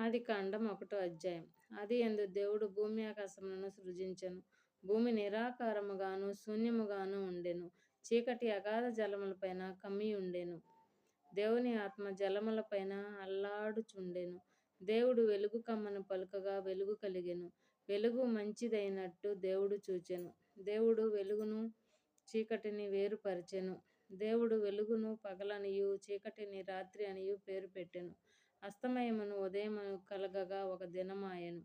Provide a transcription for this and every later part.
ఆది కాండం ఒకటో అధ్యాయం. అది ఎందు దేవుడు భూమి ఆకాశములను సృజించెను. భూమి నిరాకారముగాను శూన్యముగాను ఉండెను. చీకటి అగాధ జలములపైన కమ్మి ఉండెను. దేవుని ఆత్మ జలములపైన అల్లాడుచుండెను. దేవుడు వెలుగు కమ్మను పలుకగా వెలుగు కలిగెను. వెలుగు మంచిదైనట్టు దేవుడు చూచెను. దేవుడు వెలుగును చీకటిని వేరుపరచెను. దేవుడు వెలుగును పగలనియు చీకటిని రాత్రి అనియు పేరు పెట్టెను. అస్తమయమును ఉదయమును కలగగా ఒక దినమాయెను.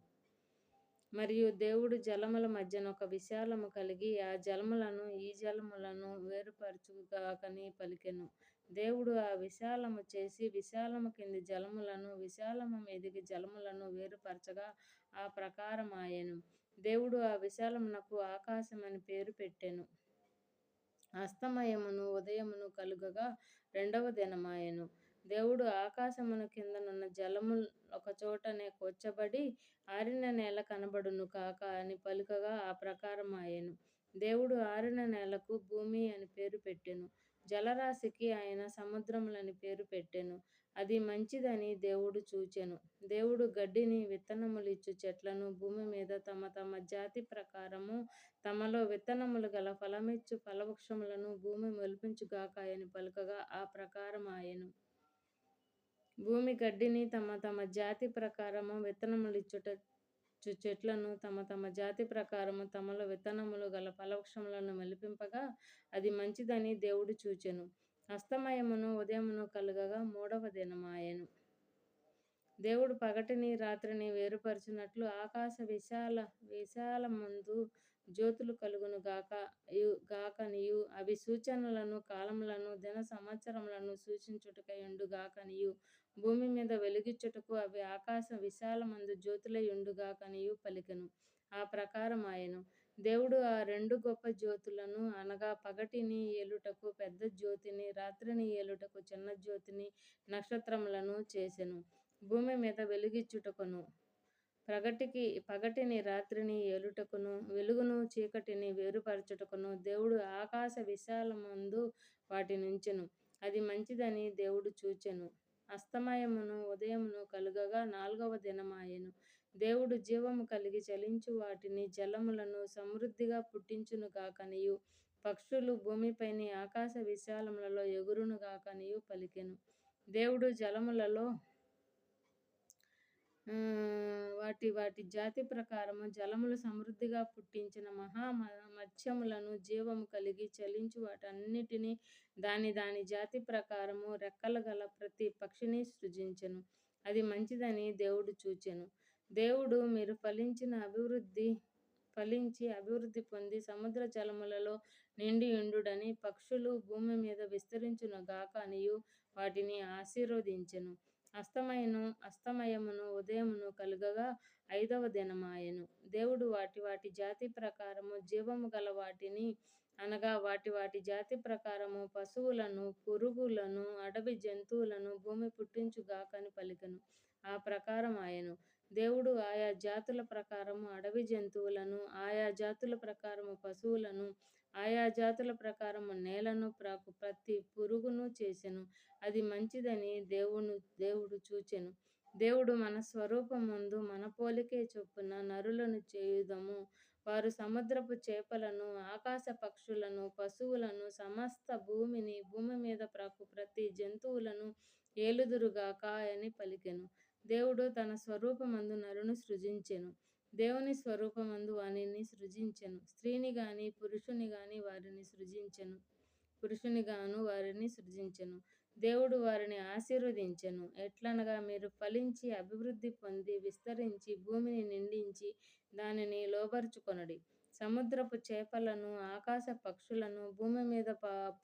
మరియు దేవుడు జలముల మధ్యన ఒక విశాలము కలిగి ఆ జలములను ఈ జలములను వేరుపరచుగాకని పలికెను. దేవుడు ఆ విశాలము చేసి విశాలము కింది జలములను విశాలము మీదికి జలములను వేరుపరచగా ఆ ప్రకారమాయెను. దేవుడు ఆ విశాలమునకు ఆకాశమని పేరు పెట్టెను. అస్తమయమును ఉదయమును కలుగగా రెండవ దినమాయెను. దేవుడు ఆకాశమున కిందనున్న జలము ఒకచోటనే కూర్చబడి ఆరిన నేల కనబడును కాక అని పలుకగా ఆ ప్రకారం ఆయను. దేవుడు ఆరిన నేలకు భూమి అని పేరు పెట్టెను. జలరాశికి ఆయన సముద్రములని పేరు పెట్టెను. అది మంచిదని దేవుడు చూచెను. దేవుడు గడ్డిని విత్తనములిచ్చు చెట్లను భూమి మీద తమ తమ జాతి ప్రకారము తమలో విత్తనములు గల ఫలమిచ్చు ఫలవృక్షములను భూమి మొలిపించుగాక అని పలుకగా ఆ ప్రకారం ఆయను. భూమి గడ్డిని తమ తమ జాతి ప్రకారము విత్తనములు ఇచ్చుట చెట్లను తమ తమ జాతి ప్రకారము తమలో విత్తనములు గల ఫలవృక్షములను మెలిపింపగా అది మంచిదని దేవుడు చూచెను. అస్తమయమును ఉదయమును కలుగగా మూడవ దినమాయెను. దేవుడు పగటిని రాత్రిని వేరుపరిచినట్లు ఆకాశ విశాల విశాలమందు జ్యోతులు కలుగును గాక గాకనియు. అవి సూచనలను కాలములను దిన సంవత్సరములను సూచించుటకయుండు గాకనియు భూమి మీద వెలుగిచ్చుటకు అవి ఆకాశ విశాలమందు జ్యోతులై ఉండుగాకనియు పలికెను. ఆ ప్రకారం ఆయను. దేవుడు ఆ రెండు గొప్ప జ్యోతులను అనగా పగటిని ఏలుటకు పెద్ద జ్యోతిని రాత్రిని ఏలుటకు చిన్న జ్యోతిని నక్షత్రములను చేసెను. భూమి మీద వెలుగిచ్చుటకును పగటికి పగటిని రాత్రిని ఏలుటకును వెలుగును చీకటిని వేరుపరచుటకును దేవుడు ఆకాశ విశాలమందు వాటినుంచెను. అది మంచిదని దేవుడు చూచెను. అస్తమయమును ఉదయమును కలుగగా నాల్గవ దినమాయెను. దేవుడు జీవము కలిగి చలించు వాటిని జలములను సమృద్ధిగా పుట్టించును గాకనియు. పక్షులు భూమిపైని ఆకాశ విశాలములలో ఎగురును కాకనియు పలికెను. దేవుడు జలములలో వాటి వాటి జాతి ప్రకారము జలములు సమృద్ధిగా పుట్టించిన మహా మత్స్యములను జీవము కలిగి చలించు వాటన్నిటిని దాని దాని జాతి ప్రకారము రెక్కలు గల ప్రతి పక్షిని సృజించెను. అది మంచిదని దేవుడు చూచెను. దేవుడు మీరు ఫలించిన అభివృద్ధి ఫలించి అభివృద్ధి పొంది సముద్ర జలములలో నిండి ఉండుడని పక్షులు భూమి మీద విస్తరించును గాక అనియు వాటిని ఆశీర్వదించెను. అస్తమయను అస్తమయమును ఉదయమును కలుగగా ఐదవ దినమాయెను. దేవుడు వాటి వాటి జాతి ప్రకారము జీవము గల వాటిని అనగా వాటి వాటి జాతి ప్రకారము పశువులను పురుగులను అడవి జంతువులను భూమి పుట్టించుగాకని పలికను. ఆ ప్రకారం ఆయను దేవుడు ఆయా జాతుల ప్రకారము అడవి జంతువులను ఆయా జాతుల ప్రకారము పశువులను ఆయా జాతుల ప్రకారము నేలను ప్రాకు ప్రతి పురుగును చేసెను. అది మంచిదని దేవును దేవుడు చూచెను. దేవుడు మన స్వరూపముందు మన పోలికే చొప్పున నరులను చేయుదము. వారు సముద్రపు చేపలను ఆకాశ పక్షులను పశువులను సమస్త భూమిని భూమి మీద ప్రాకు ప్రతి జంతువులను ఏలుదురుగాక అని పలికెను. దేవుడు తన స్వరూపమందు నరును సృజించెను. దేవుని స్వరూపమందు వానిని సృజించెను. స్త్రీని గాని పురుషుని గాని వారిని సృజించెను. పురుషుని గాను వారిని సృజించెను. దేవుడు వారిని ఆశీర్వదించెను. ఎట్లనగా మీరు ఫలించి అభివృద్ధి పొంది విస్తరించి భూమిని నిండించి దానిని లోబరుచుకొనడి. సముద్రపు చేపలను ఆకాశ పక్షులను భూమి మీద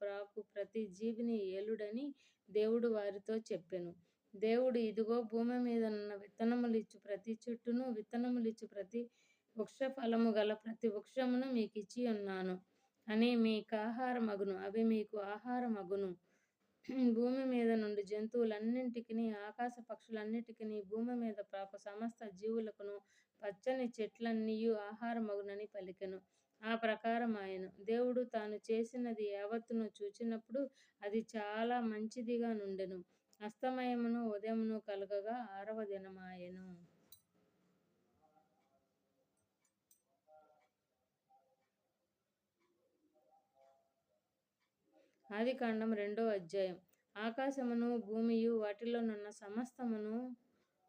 ప్రాకు ప్రతి జీవిని ఏలుడని దేవుడు వారితో చెప్పెను. దేవుడు ఇదిగో భూమి మీద ఉన్న విత్తనములిచ్చు ప్రతి చెట్టును విత్తనములిచ్చు ప్రతి వృక్ష ఫలము గల ప్రతి వృక్షమును మీకు ఇచ్చి ఉన్నాను. అని మీకు ఆహారమగును అవి మీకు ఆహారమగును. భూమి మీద నుండి జంతువులన్నింటికి ఆకాశ పక్షులన్నిటికీ భూమి మీద ప్రాకు సమస్త జీవులకును పచ్చని చెట్లన్నీయు ఆహారమగునని పలికెను. ఆ ప్రకారం ఆయన దేవుడు తాను చేసినది యావత్తును చూచినప్పుడు అది చాలా మంచిదిగా నుండెను. అస్తమయమును ఉదయమును కలగగా ఆరవ దినమాయను. ఆది కాండం రెండో అధ్యాయం. ఆకాశమును భూమియు వాటిలోనున్న సమస్తమును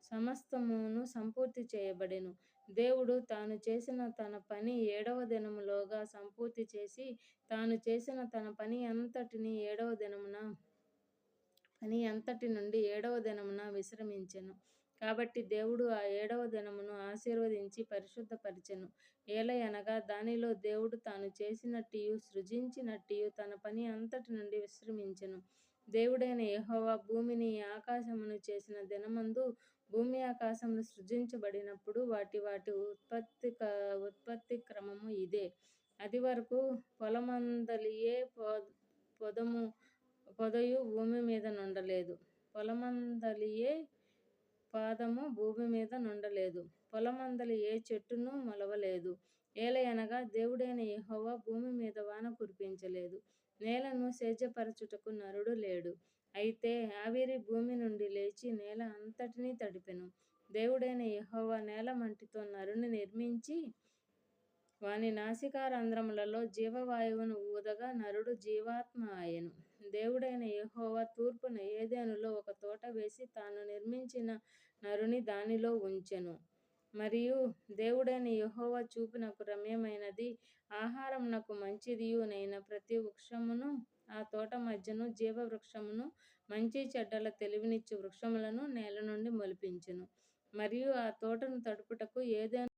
సమస్తమును సంపూర్తి చేయబడెను. దేవుడు తాను చేసిన తన పని ఏడవ దినములోగా సంపూర్తి చేసి తాను చేసిన తన పని అంతటిని ఏడవ దినమున అని అంతటి నుండి ఏడవ దినమున విశ్రమించెను. కాబట్టి దేవుడు ఆ ఏడవ దినమును ఆశీర్వదించి పరిశుద్ధపరిచెను. ఏలయనగా దానిలో దేవుడు తాను చేసినట్టియు సృజించినట్టియు తన పని అంతటి నుండి విశ్రమించెను. దేవుడైన యహోవా భూమిని ఆకాశమును చేసిన దినమందు భూమి ఆకాశములు సృజించబడినప్పుడు వాటి వాటి ఉత్పత్తి ఉత్పత్తి క్రమము ఇదే. అది వరకు పొలమందలియే పొదము పొదయు భూమి మీద నుండలేదు. పొలమందలియే పాదము భూమి మీద నుండలేదు. పొలమందలి ఏ చెట్టును మొలవలేదు. ఏలయనగా దేవుడైన యెహోవా భూమి మీద వాన కురిపించలేదు. నేలను సేద్యపరచుటకు నరుడు లేడు. అయితే ఆవిరి భూమి నుండి లేచి నేల అంతటినీ తడిపెను. దేవుడైన యెహోవా నేల మంటితో నరుని నిర్మించి వాని నాసికారంధ్రములలో జీవవాయువును ఊదగా నరుడు జీవాత్మ ఆయెను దేవుడైన యహోవా తూర్పున ఏదేనులో ఒక తోట వేసి తాను నిర్మించిన నరుని దానిలో ఉంచెను. మరియు దేవుడైన యహోవా చూపునకు రమ్యమైనది. ఆహారం నాకు మంచిదియునైన ప్రతి వృక్షమును ఆ తోట మధ్యను జీవవృక్షమును మంచి చెడ్డల తెలివినిచ్చు వృక్షములను నేల నుండి మొలిపించెను. మరియు ఆ తోటను తడుపుటకు ఏదైనా